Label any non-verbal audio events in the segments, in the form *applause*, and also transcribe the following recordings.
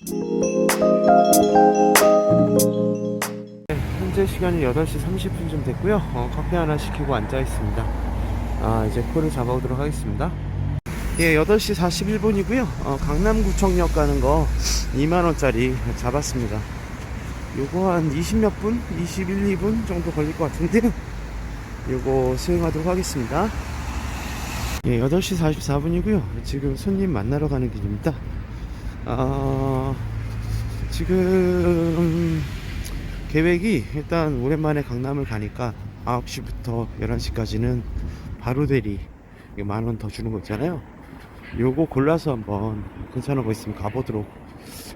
네, 현재 시간이 8시 30분쯤 됐고요. 어, 커피 하나 시키고 앉아 있습니다. 아, 이제 콜을 잡아오도록 하겠습니다. 예, 8시 41분이고요. 어, 강남구청역 가는 거 2만원짜리 잡았습니다. 요거 한 20몇 분? 21, 2분 정도 걸릴 것 같은데요. 요거 수행하도록 하겠습니다. 예, 8시 44분이고요. 지금 손님 만나러 가는 길입니다. 아, 지금 계획이 일단 오랜만에 강남을 가니까 9시부터 11시까지는 바로 대리 만 원 더 주는 거 있잖아요. 요거 골라서 한번 괜찮은 거 있으면 가보도록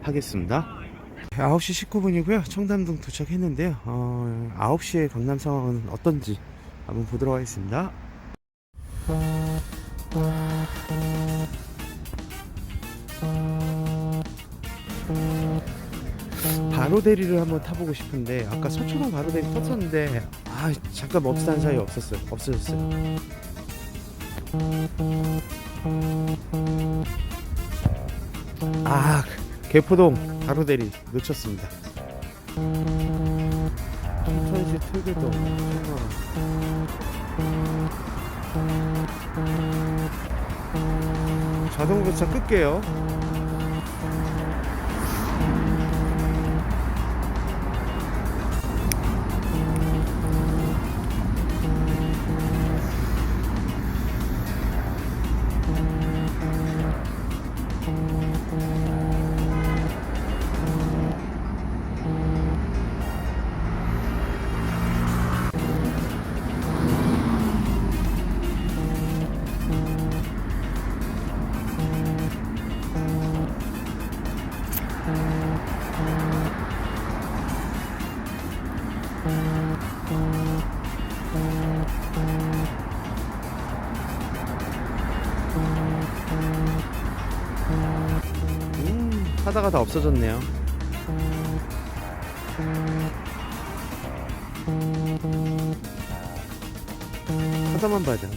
하겠습니다. 9시 19분이고요. 청담동 도착했는데요. 어, 9시에 강남 상황은 어떤지 한번 보도록 하겠습니다. 바로 대리를 한번 타보고 싶은데 아까 서초동 바로 대리 탔었는데 아 잠깐 멈칫한 사이 없었어요. 없어졌어요. 아 개포동 바로 대리 놓쳤습니다. 천천시 특유도 자동 교차 끌게요 하다가 다 없어졌네요. 하다만 봐야 되나?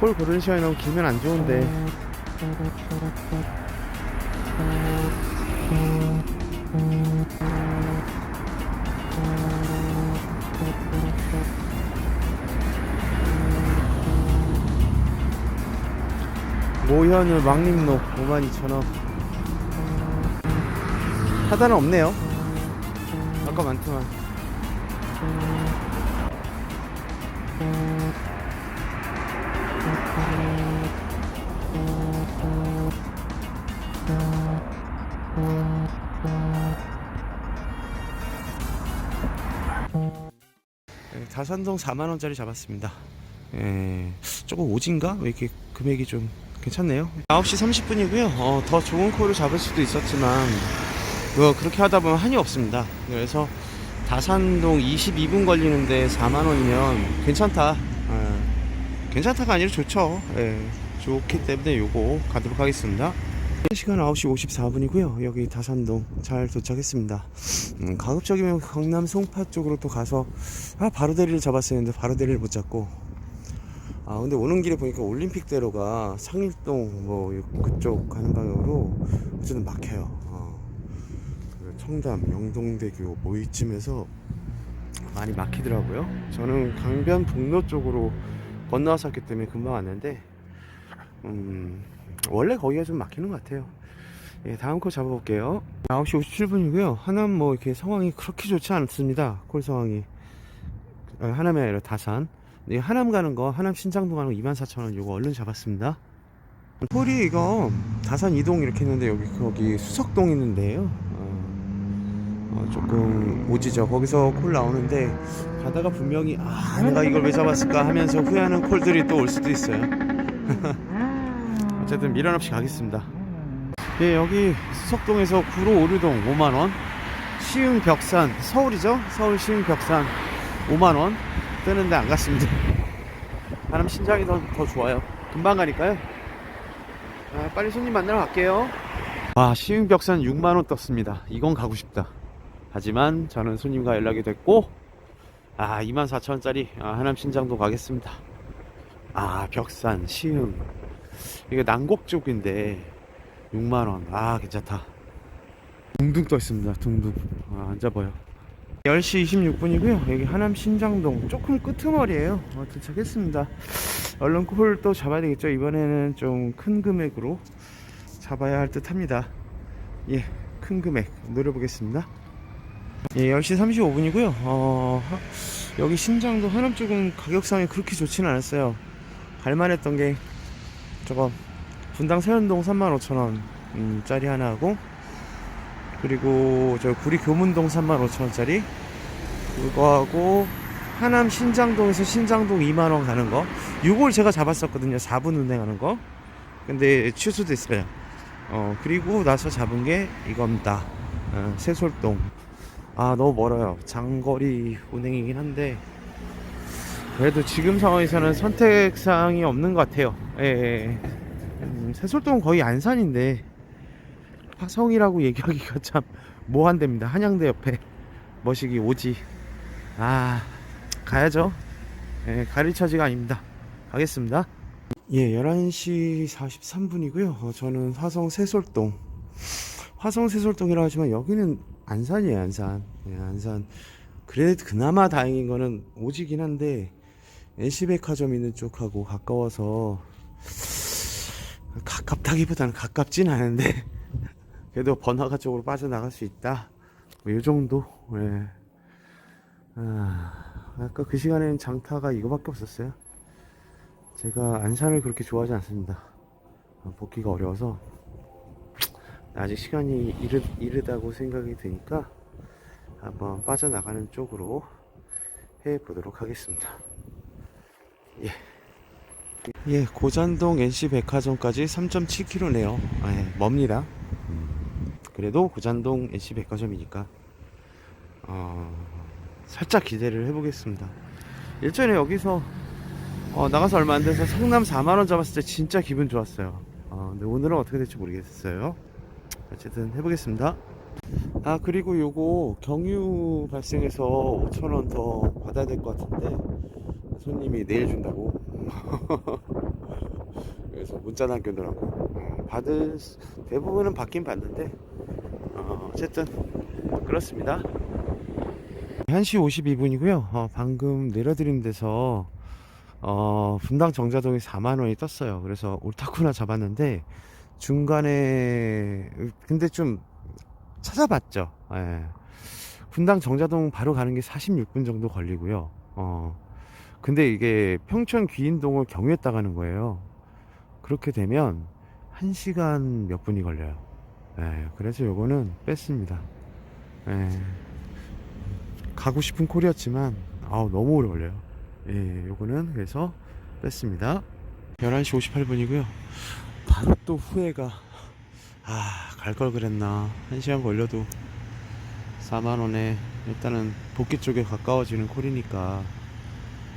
콜 고르는 시간이 너무 길면 안 좋은데 모현우 망림로 52,000원 하단은 없네요. 아까 많더만. 네, 다산동 4만원짜리 잡았습니다. 예, 조금 오진가? 왜 이렇게 금액이 좀 괜찮네요. 9시 30분이고요. 어, 더 좋은 콜을 잡을 수도 있었지만 뭐 그렇게 하다 보면 한이 없습니다. 그래서 다산동 22분 걸리는데 4만원이면 괜찮다. 예, 괜찮다가 아니라 좋죠. 예, 좋기 때문에 요거 가도록 하겠습니다. 시간 9시 54분이고요. 여기 다산동 잘 도착했습니다. 음, 가급적이면 강남 송파 쪽으로 또 가서 아 바로 대리를 잡았어야 했는데 바로 대리를 못 잡고 아 근데 오는 길에 보니까 올림픽대로가 상일동 뭐 그쪽 가는 방향으로 어쨌든 막혀요. 어. 그 청담 영동대교 뭐 이쯤에서 많이 막히더라고요. 저는 강변북로 쪽으로 건너왔었기 때문에 금방 왔는데 음 원래 거기가 좀 막히는 것 같아요. 예, 다음 콜 잡아볼게요. 9시 57분이고요. 하남 뭐 이렇게 상황이 그렇게 좋지 않습니다. 콜 상황이. 아, 하남이 아니라 다산 네, 하남 가는 거 하남 신장동 가는 거 24,000원 요거 얼른 잡았습니다. 콜이 이거 다산 이동 이렇게 했는데 여기 거기 수석동 있는데요. 어, 어, 조금 오지죠. 거기서 콜 나오는데 가다가 분명히 아 내가 이걸 왜 잡았을까 하면서 후회하는 콜들이 또 올 수도 있어요. *laughs* 어쨌든 미련 없이 가겠습니다. 예 여기 수석동에서 구로 오류동 5만 원 시흥 벽산 서울이죠? 서울 시흥 벽산 5만 원 뜨는데 안 갔습니다. 사람 신장이 더, 더 좋아요. 금방 가니까요. 아, 빨리 손님 만나러 갈게요. 와 시흥벽산 6만원 떴습니다. 이건 가고 싶다. 하지만 저는 손님과 연락이 됐고 아 24,000원짜리 아, 하남 신장도 가겠습니다. 아 벽산 시흥. 이게 난곡 쪽인데 6만원. 아 괜찮다. 둥둥 떠 있습니다. 둥둥. 아, 안 잡아요 10시 26분이고요. 여기 하남 신장동 조금 끄트머리에요. 어, 도착했습니다. 얼른 콜 또 잡아야 되겠죠? 이번에는 좀 큰 금액으로 잡아야 할 듯 합니다. 예 큰 금액 노려보겠습니다. 예 10시 35분이고요. 어, 하- 여기 신장동 하남 쪽은 가격상이 그렇게 좋지는 않았어요. 갈만했던 게 저거 분당 세운동 35,000원 음, 짜리 하나 하고 그리고 저 구리 교문동 35,000원짜리 그거하고 하남 신장동에서 신장동 2만원 가는 거. 요걸 제가 잡았었거든요. 4분 운행하는 거. 근데 취소됐어요. 어 그리고 나서 잡은 게 이겁니다. 어, 세솔동. 아 너무 멀어요. 장거리 운행이긴 한데 그래도 지금 상황에서는 선택사항이 없는 것 같아요. 예, 예. 음, 세솔동은 거의 안산인데 화성이라고 얘기하기가 *laughs* 참 모한됩니다. 한양대 옆에. 머시기 오지. 아 가야죠. 예, 가리처지가 아닙니다. 가겠습니다. 예 11시 43분이고요. 어, 저는 화성 세솔동. 화성 세솔동이라 하지만 여기는 안산이에요 안산. 예, 안산. 그래도 그나마 다행인 거는 오지긴 한데 NC백화점 있는 쪽하고 가까워서 가깝다기보다는 가깝진 않은데 그래도 번화가 쪽으로 빠져나갈 수 있다 뭐이 정도 예. 아, 아까 그 시간에는 장타가 이거밖에 없었어요 제가 안산을 그렇게 좋아하지 않습니다 어, 복귀가 어려워서 아직 시간이 이르, 이르다고 생각이 드니까 한번 빠져나가는 쪽으로 해보도록 하겠습니다 예. 예, 고잔동 NC 백화점까지 3.7km네요. 예, 멉니다. 음, 그래도 고잔동 NC 백화점이니까 어, 살짝 기대를 해보겠습니다. 일전에 여기서 어, 나가서 얼마 안 돼서 성남 4만 원 잡았을 때 진짜 기분 좋았어요. 어, 근데 오늘은 어떻게 될지 모르겠어요. 어쨌든 해보겠습니다. 아 그리고 요거 경유 발생해서 5천 원 더 받아야 될 것 같은데 손님이 내일 준다고 *laughs* 그래서 문자 남겨놓으라고 어, 받을 수- 대부분은 받긴 받는데 어, 어쨌든 그렇습니다 1시 52분이고요 어, 방금 내려드린 데서 어, 분당 정자동이 4만원이 떴어요 그래서 옳다구나 잡았는데 중간에 근데 좀 찾아봤죠 예. 분당 정자동 바로 가는 게 46분 정도 걸리고요 어, 근데 이게 평촌 귀인동을 경유했다 가는 거예요. 그렇게 되면 1시간 몇 분이 걸려요. 예, 그래서 요거는 뺐습니다. 예, 가고 싶은 콜이었지만, 아우, 너무 오래 걸려요. 예, 요거는 그래서 뺐습니다. 11시 58분이고요. 바로 또 후회가, 아, 갈 걸 그랬나. 1시간 걸려도 4만 원에 일단은 복귀 쪽에 가까워지는 콜이니까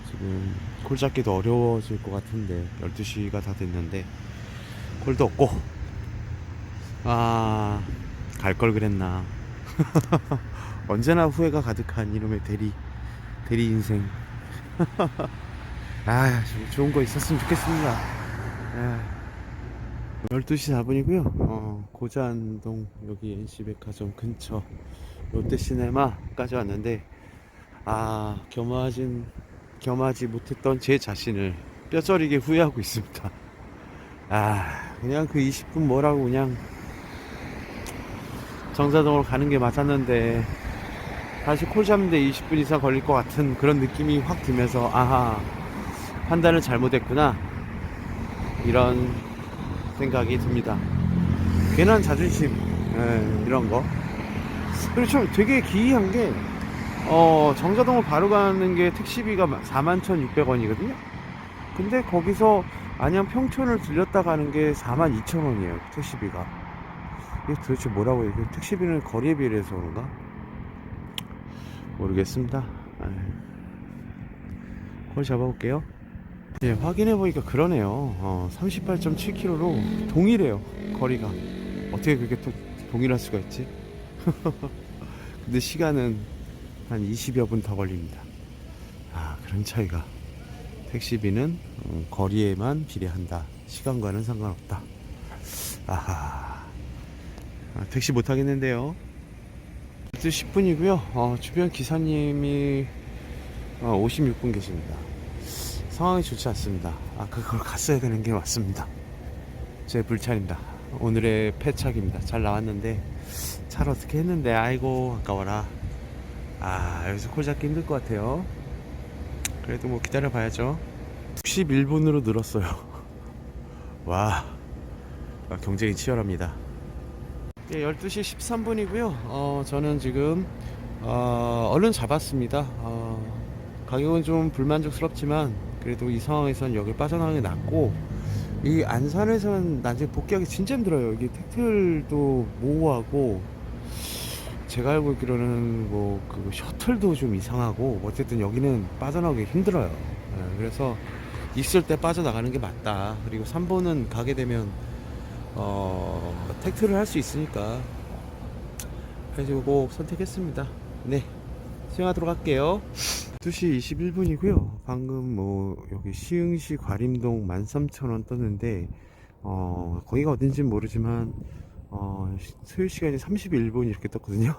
지금 콜 잡기도 어려워질 것 같은데 12시가 다 됐는데 콜도 없고 아 갈 걸 그랬나. *laughs* 언제나 후회가 가득한 이놈의 대리 대리 인생. *laughs* 아좀 좋은 거 있었으면 좋겠습니다. 아, 12시 4분이고요. 어, 고잔동 여기 NC백화점 근처 롯데시네마까지 왔는데 아 겸하진 겸하지 못했던 제 자신을 뼈저리게 후회하고 있습니다. 아, 그냥 그 20분 뭐라고 그냥 정자동으로 가는 게 맞았는데 다시 콜 잡는데 20분 이상 걸릴 것 같은 그런 느낌이 확 들면서 아하 판단을 잘못했구나 이런 생각이 듭니다. 괜한 자존심 예, 이런 거 그리고 좀 되게 기이한 게 어, 정자동을 바로 가는 게 택시비가 41,600원이거든요. 근데 거기서 안양 평촌을 들렸다 가는 게 42,000원이에요. 택시비가. 이게 도대체 뭐라고? 이게 택시비는 거리에 비해서 그런가? 모르겠습니다. 콜 잡아볼게요. 예, 확인해 보니까 그러네요. 어, 38.7km로 동일해요. 거리가. 어떻게 그렇게 또 동일할 수가 있지? *laughs* 근데 시간은 한 20여 분 더 걸립니다. 아, 그런 차이가. 택시비는 음, 거리에만 비례한다. 시간과는 상관없다. 아하. 아, 택시 못 타겠는데요. 12시 10분이고요. 어, 주변 기사님이 어, 56분 계십니다. 상황이 좋지 않습니다. 아, 그걸 갔어야 되는 게 맞습니다. 제 불찰입니다. 오늘의 폐착입니다. 잘 나왔는데 잘 어떻게 했는데 아이고 아까워라. 아 여기서 콜 잡기 힘들 것 같아요. 그래도 뭐 기다려 봐야죠. 61분으로 늘었어요. *laughs* 와 아, 경쟁이 치열합니다. 예, 12시 13분이고요. 어, 저는 지금 어, 얼른 잡았습니다. 어, 가격은 좀 불만족스럽지만 그래도 이 상황에선 여기 빠져나가는 게 낫고 이 안산에서는 나중에 복귀하기 진짜 힘들어요. 이게 택틀도 모호하고 제가 알고 있기로는 뭐 그 셔틀도 좀 이상하고 어쨌든 여기는 빠져나오기 힘들어요. 예, 그래서 있을 때 빠져나가는 게 맞다. 그리고 3번은 가게 되면 어 택트를 할 수 있으니까 그래서 이거 선택했습니다. 네 수영하도록 할게요. 2시 21분이고요. 방금 뭐 여기 시흥시 과림동 13,000원 떴는데 어 거기가 어딘지 모르지만 어 소요 시간이 31분 이렇게 떴거든요.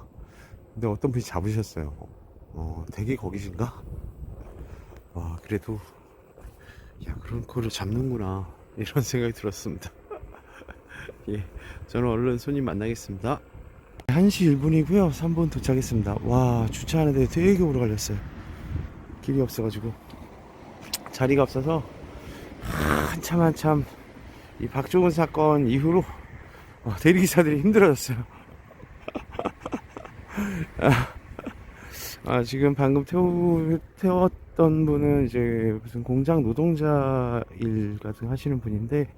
근데 어떤 분이 잡으셨어요. 어 되게 거기신가? 와 그래도 야 그런 거를 잡는구나 이런 생각이 들었습니다. 예, 저는 얼른 손님 만나겠습니다. 1시 1분이고요. 3분 도착했습니다. 와 주차하는데 되게 오래 걸렸어요. 길이 없어가지고 자리가 없어서 한참 한참 이 박종훈 사건 이후로 어, 대리기사들이 힘들어졌어요. 아, *laughs* 아, 지금 방금 태우, 태웠던 분은 이제 무슨 공장 노동자 일 같은 거 하시는 분인데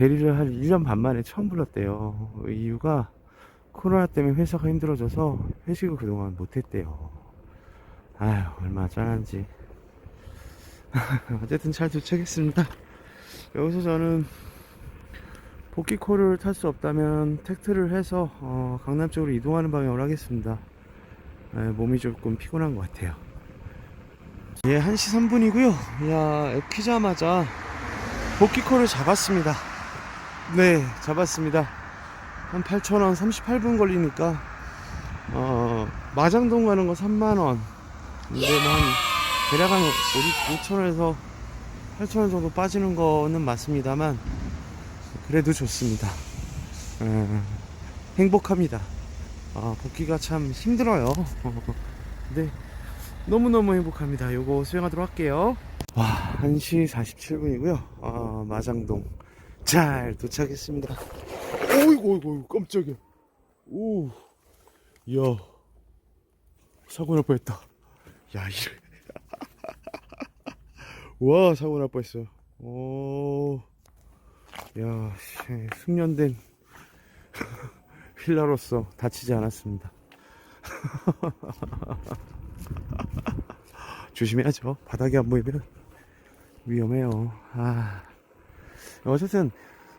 대리를 한 1년 반 만에 처음 불렀대요. 이유가 코로나 때문에 회사가 힘들어져서 회식을 그동안 못했대요. 아휴 얼마나 짠한지. *laughs* 어쨌든 잘 도착했습니다. 여기서 저는 복귀콜을 탈수 없다면 택트를 해서 어, 강남 쪽으로 이동하는 방향으로 하겠습니다. 에, 몸이 조금 피곤한 것 같아요. 예 1시 3분이고요. 야 키자마자 복귀콜을 잡았습니다 네 잡았습니다 한 8,000원 38분 걸리니까 어, 마장동 가는 거 3만원 근데 한 대략 한 5천원에서 8천원 정도 빠지는 거는 맞습니다만 그래도 좋습니다. 에, 행복합니다. 아, 복귀가 참 힘들어요. 근데 *laughs* 너무너무 행복합니다. 요거 수행하도록 할게요. 와, 1시 47분이고요. 아, 마장동 잘 도착했습니다. 오이고, 오이고, 깜짝이야. 오, 이야, 사고 날 뻔했다. 야, 이래. *laughs* 와, 사고 날 뻔했어. 오, 야, 씨, 숙련된 *laughs* 휠라로서 다치지 않았습니다. *laughs* 조심해야죠. 바닥이 안 보이면 위험해요. 아, 어쨌든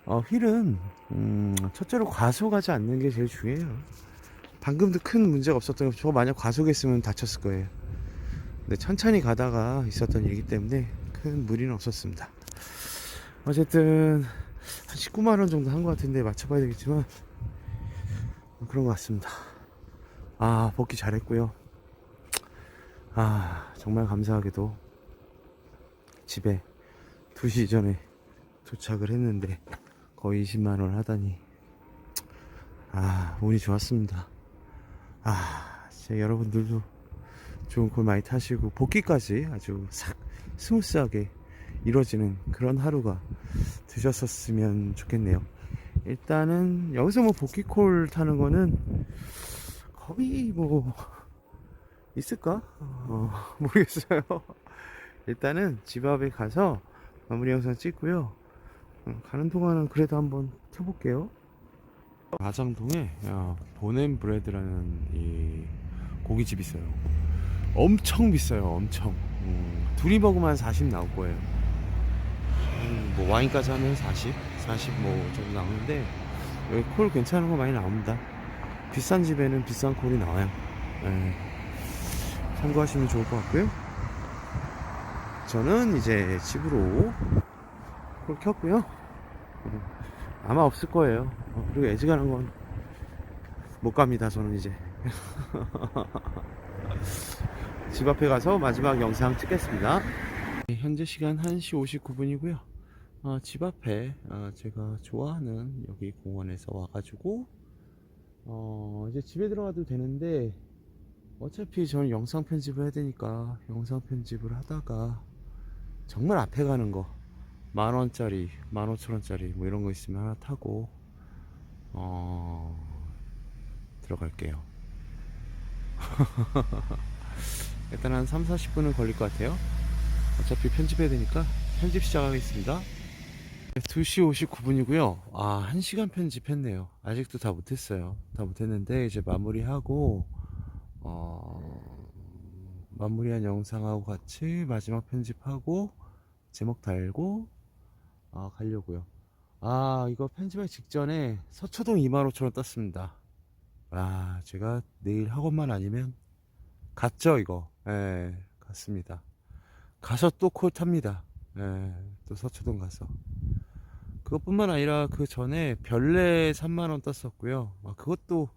어, 휠은 음, 첫째로 과속하지 않는 게 제일 중요해요. 방금도 큰 문제가 없었던 게 저거 만약 과속했으면 다쳤을 거예요. 근데 천천히 가다가 있었던 일이기 때문에 큰 무리는 없었습니다. 어쨌든 한 19만 원 정도 한 것 같은데 맞춰봐야 되겠지만 그런 것 같습니다. 아 복귀 잘했고요. 아 정말 감사하게도 집에 2시 전에 도착을 했는데 거의 20만 원 하다니 아 운이 좋았습니다. 아 진짜 여러분들도 좋은 콜 많이 타시고 복귀까지 아주 싹 스무스하게 이루어지는 그런 하루가 되셨었으면 좋겠네요. 일단은 여기서 뭐 복귀 콜 타는 거는 거의 뭐 있을까? 어, 모르겠어요. *laughs* 일단은 집 앞에 가서 마무리 영상 찍고요. 어, 가는 동안은 그래도 한번 켜볼게요. 마장동에 야, 보넴 브레드라는 이 고깃집 있어요. 엄청 비싸요, 엄청. 음, 둘이 먹으면 40 나올 거예요. 음, 뭐 와인까지 하면 40, 40뭐 정도 나오는데 여기 콜 괜찮은 거 많이 나옵니다. 비싼 집에는 비싼 콜이 나와요. 예. 참고하시면 좋을 것 같고요. 저는 이제 집으로 콜 켰고요. 음, 아마 없을 거예요. 어, 그리고 애지간한 건 못 갑니다. 저는 이제 *laughs* 집 앞에 가서 마지막 영상 찍겠습니다. 네, 현재 시간 1시 59분이고요. 어, 집 앞에 어, 제가 좋아하는 여기 공원에서 와가지고 어, 이제 집에 들어가도 되는데 어차피 저는 영상 편집을 해야 되니까 영상 편집을 하다가 정말 앞에 가는 거 만 원짜리 만 오천 원짜리 뭐 이런 거 있으면 하나 타고 어 들어갈게요. *laughs* 일단 한 3, 40분은 걸릴 것 같아요. 어차피 편집해야 되니까 편집 시작하겠습니다. 2시 59분이고요. 아 1시간 편집했네요. 아직도 다 못했어요. 다 못했는데 이제 마무리하고 어 마무리한 영상하고 같이 마지막 편집하고 제목 달고 아 가려고요. 아 이거 편집하기 직전에 서초동 25,000원 떴습니다. 아 제가 내일 학원만 아니면 갔죠 이거. 예 갔습니다. 가서 또 콜 탑니다. 예, 또 서초동 가서. 그것뿐만 아니라 그 전에 별내 3만원 떴었고요. 아, 그것도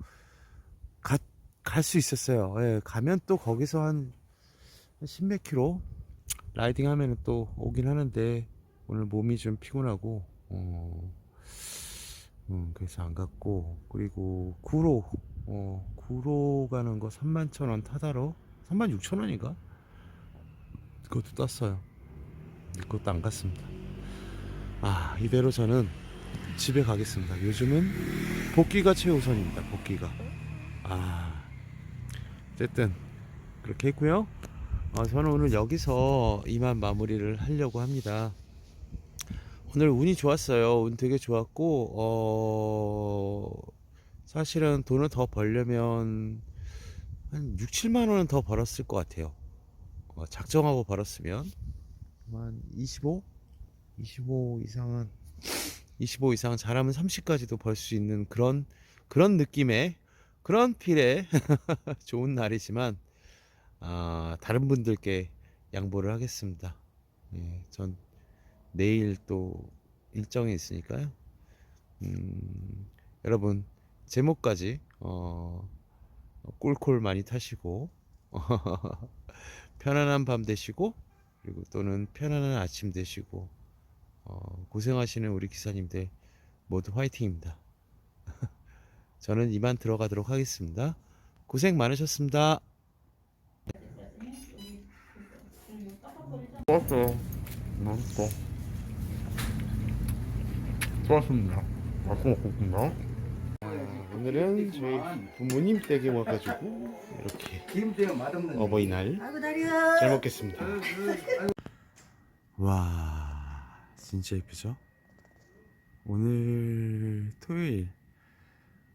갈 수 있었어요. 예, 가면 또 거기서 한, 한 10몇 킬로 라이딩 하면은 또 오긴 하는데 오늘 몸이 좀 피곤하고 어, 음, 그래서 안 갔고 그리고 구로 어, 구로 가는 거 3만 천원 타다로 3만 6천 원인가? 그것도 떴어요. 그것도 안 갔습니다. 아 이대로 저는 집에 가겠습니다. 요즘은 복귀가 최우선입니다 복귀가. 아 어쨌든 그렇게 했고요. 어, 저는 오늘 여기서 이만 마무리를 하려고 합니다 오늘 운이 좋았어요 운 되게 좋았고 어 사실은 돈을 더 벌려면 한 6, 7만 원은 더 벌었을 것 같아요 어, 작정하고 벌었으면 한 25? 25 이상은 25 이상 잘하면 30까지도 벌 수 있는 그런 그런 느낌의 그런 필의 *laughs* 좋은 날이지만 아, 다른 분들께 양보를 하겠습니다. 예, 전 내일 또 일정이 있으니까요. 음, 여러분 제목까지 어, 꿀콜 많이 타시고 편안한 밤 되시고 그리고 또는 편안한 아침 되시고 어, 고생하시는 우리 기사님들 모두 화이팅입니다. 저는 이만 들어가도록 하겠습니다. 고생 많으셨습니다. 좋았어요. 좋았습니다. 맛있게 먹겠습니다. 오늘은 저희 부모님 댁에 와가지고 이렇게 어버이날. 잘 먹겠습니다. 와 진짜 예쁘죠? 오늘 토요일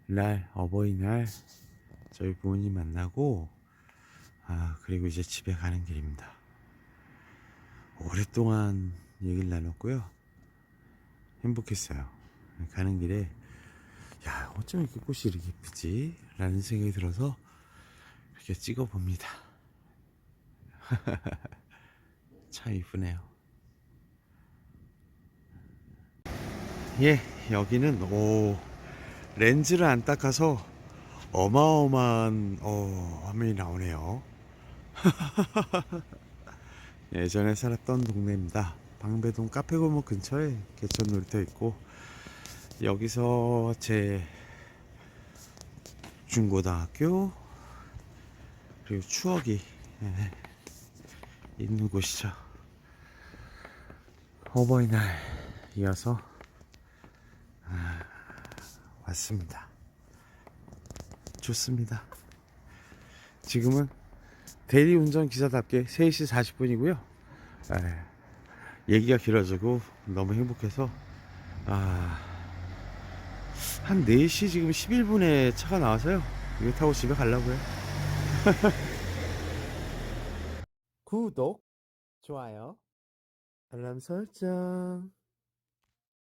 날 어버이날 저희 부모님 만나고 아 그리고 이제 집에 가는 길입니다. 오랫동안 얘기를 나눴고요. 행복했어요. 가는 길에 야 어쩜 이렇게 꽃이 이렇게 예쁘지? 라는 생각이 들어서 이렇게 찍어 봅니다. *laughs* 참 이쁘네요. 예, 여기는 오 렌즈를 안 닦아서 어마어마한 어, 화면이 나오네요. *laughs* 예전에 살았던 동네입니다. 방배동 카페골목 근처에 개천 놀이터 있고 여기서 제 중고등학교 그리고 추억이 예, 있는 곳이죠. 어버이날 이어서 아, 왔습니다. 좋습니다. 지금은 대리운전 기사답게 3시 40분이고요. 얘기가 길어지고 너무 행복해서 아, 한 4시 지금 11분에 차가 나와서요. 이거 타고 집에 가려고요. *laughs* 구독, 좋아요, 알람 설정.